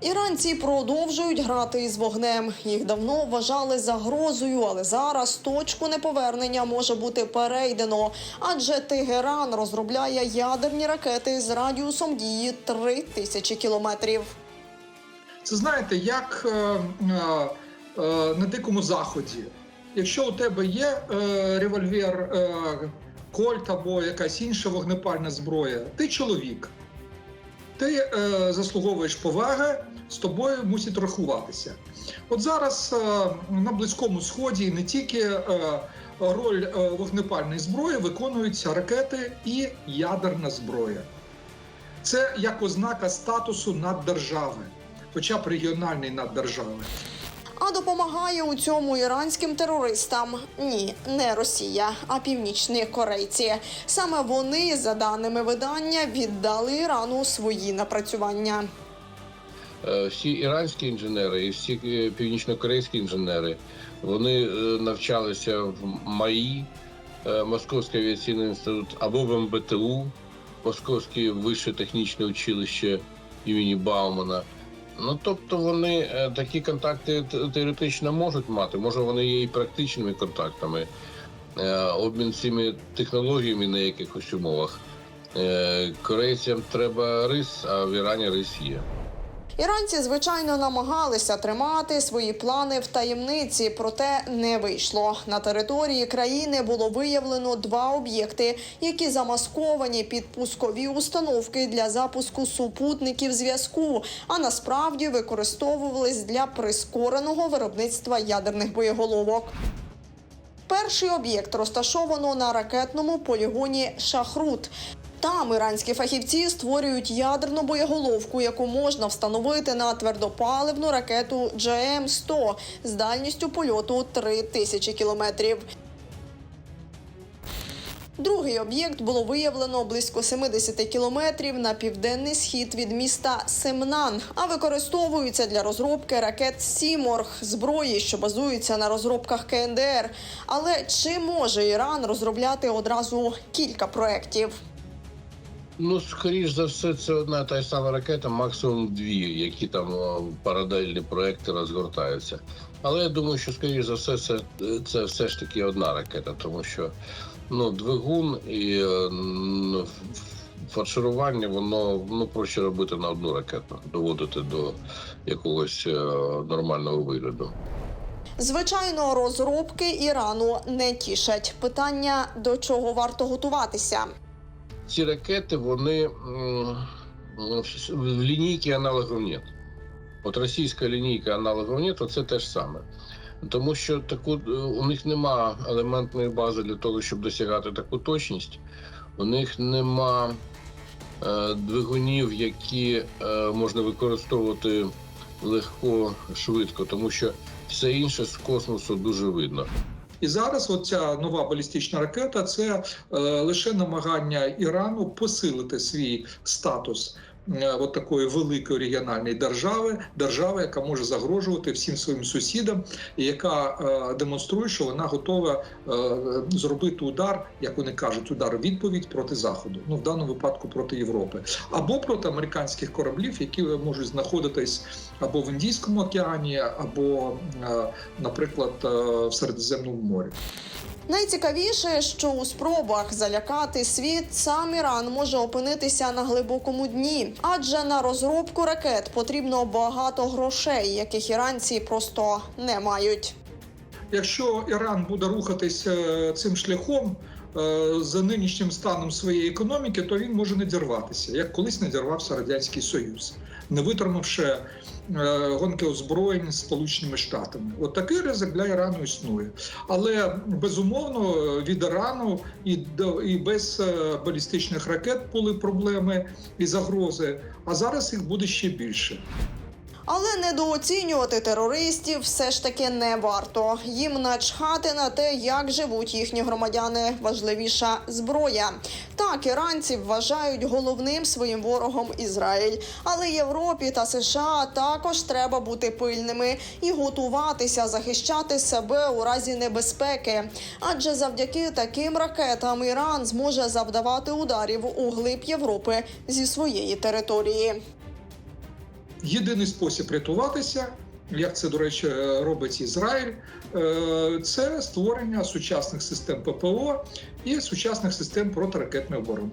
Іранці продовжують грати із вогнем. Їх давно вважали загрозою, але зараз точку неповернення може бути перейдено, адже Тегеран розробляє ядерні ракети з радіусом дії 3 тисячі кілометрів. Це знаєте, як е, е, е, на дикому заході. Якщо у тебе є е, револьвер, е, кольт або якась інша вогнепальна зброя, ти чоловік. Ти е, заслуговуєш поваги, з тобою мусять рахуватися. От зараз е, на Близькому Сході не тільки е, роль е, вогнепальної зброї виконуються ракети і ядерна зброя. Це як ознака статусу наддержави, хоча б регіональної наддержави. А допомагає у цьому іранським терористам ні, не Росія, а північні корейці. Саме вони, за даними видання, віддали Ірану свої напрацювання. Е, всі іранські інженери і всі е, північнокорейські інженери вони е, навчалися в МАІ, Московський авіаційний інститут, або в МБТУ, Московське вище технічне училище імені Баумана. Ну тобто вони такі контакти теоретично можуть мати. Може, вони є і практичними контактами. Обмін цими технологіями на якихось умовах. Корейцям треба рис, а в Ірані рис є. Іранці, звичайно, намагалися тримати свої плани в таємниці, проте не вийшло. На території країни було виявлено два об'єкти, які замасковані під пускові установки для запуску супутників зв'язку, а насправді використовувались для прискореного виробництва ядерних боєголовок. Перший об'єкт розташовано на ракетному полігоні Шахрут. Там іранські фахівці створюють ядерну боєголовку, яку можна встановити на твердопаливну ракету GM-100 з дальністю польоту 3000 кілометрів. Другий об'єкт було виявлено близько 70 кілометрів на південний схід від міста Семнан, а використовується для розробки ракет Сіморг зброї, що базується на розробках КНДР. Але чи може Іран розробляти одразу кілька проєктів? Ну, скоріш за все, це одна та й сама ракета, максимум дві, які там паралельні проекти розгортаються. Але я думаю, що скоріш за все, це, це все ж таки одна ракета, тому що ну, двигун і е, фарширування, воно ну, проще робити на одну ракету, доводити до якогось е, нормального вигляду. Звичайно, розробки Ірану не тішать. Питання до чого варто готуватися. Ці ракети, вони в- лінійки аналогів нет. От російська лінійка аналогів нет, це те ж саме. Тому що таку, е, у них нема елементної бази для того, щоб досягати таку точність. У них нема е, двигунів, які е, можна використовувати легко, швидко, тому що все інше з космосу дуже видно. І зараз оця нова балістична ракета це е, лише намагання Ірану посилити свій статус. Е, От такої великої регіональної держави, держави, яка може загрожувати всім своїм сусідам, і яка е, демонструє, що вона готова е, зробити удар, як вони кажуть, удар відповідь проти заходу. Ну в даному випадку проти Європи, або проти американських кораблів, які можуть знаходитись або в Індійському океані, або, наприклад, в Середземному морі. Найцікавіше, що у спробах залякати світ сам Іран може опинитися на глибокому дні, адже на розробку ракет потрібно багато грошей, яких іранці просто не мають. Якщо Іран буде рухатись е, цим шляхом е, за нинішнім станом своєї економіки, то він може не дірватися, як колись не дірвався Радянський Союз, не витримавши е, гонки озброєнь Сполученими Штатами. От такий ризик для Ірану існує. Але безумовно від Ірану і, до- і без е, балістичних ракет були проблеми і загрози, а зараз їх буде ще більше. Але недооцінювати терористів все ж таки не варто. Їм начхати на те, як живуть їхні громадяни. Важливіша зброя. Так, іранці вважають головним своїм ворогом Ізраїль. Але Європі та США також треба бути пильними і готуватися захищати себе у разі небезпеки. Адже завдяки таким ракетам Іран зможе завдавати ударів у глиб Європи зі своєї території. Єдиний спосіб рятуватися, як це, до речі, е, робить Ізраїль, е, це створення сучасних систем ППО і сучасних систем протиракетної оборони.